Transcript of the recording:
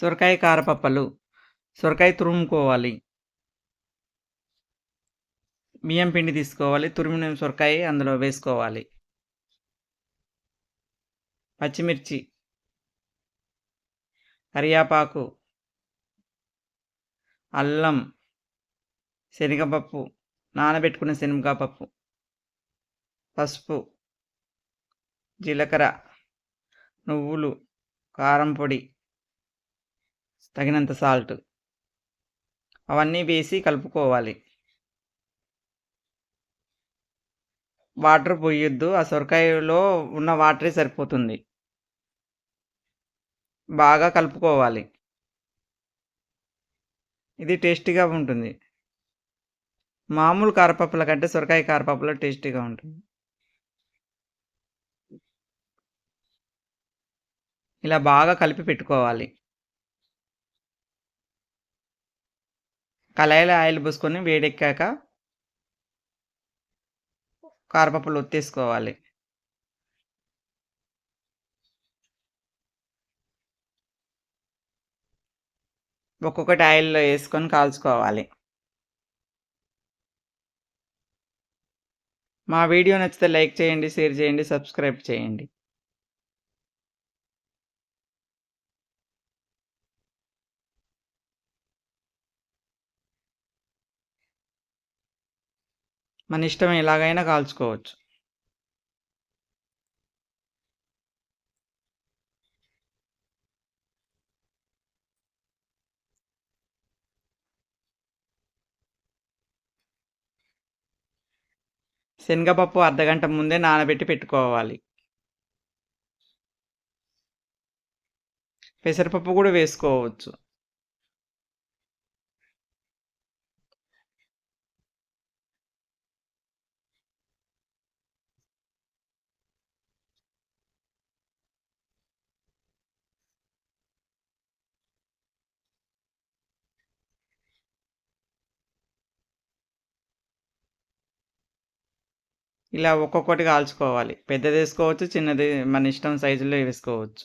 సొరకాయ కారపప్పలు. సొరకాయ తురుముకోవాలి. బియ్యం పిండి తీసుకోవాలి. తురిమిన సొరకాయ అందులో వేసుకోవాలి. పచ్చిమిర్చి. కరియాపాకు అల్లం. శనగపప్పు. నానబెట్టుకున్న శనగపప్పు. పసుపు. జీలకర్ర. నువ్వులు. కారం పొడి. తగినంత సాల్ట్. అవన్నీ వేసి కలుపుకోవాలి. వాటర్ పోయొద్దు. ఆ సొరకాయలో ఉన్న వాటరే సరిపోతుంది. బాగా కలుపుకోవాలి. ఇది టేస్టీగా ఉంటుంది. మామూలు కారపప్పుల కంటే సొరకాయ కారపప్పులో టేస్టీగా ఉంటుంది. ఇలా బాగా కలిపి పెట్టుకోవాలి. కళాయిలో ఆయిల్ పోసుకొని వేడెక్కాక కారపప్పులు ఒత్తేసుకోవాలి. ఒక్కొక్కటి ఆయిల్లో వేసుకొని కాల్చుకోవాలి. మా వీడియో నచ్చితే లైక్ చేయండి షేర్ చేయండి సబ్స్క్రైబ్ చేయండి. మన ఇష్టం ఎలాగైనా కాల్చుకోవచ్చు. శనగపప్పు అర్ధగంట ముందే నానబెట్టి పెట్టుకోవాలి. పెసరపప్పు కూడా వేసుకోవచ్చు. ఇలా ఒక్కొక్కటి కాల్చుకోవాలి. పెద్దది వేసుకోవచ్చు చిన్నది మన ఇష్టం సైజులో వేసుకోవచ్చు.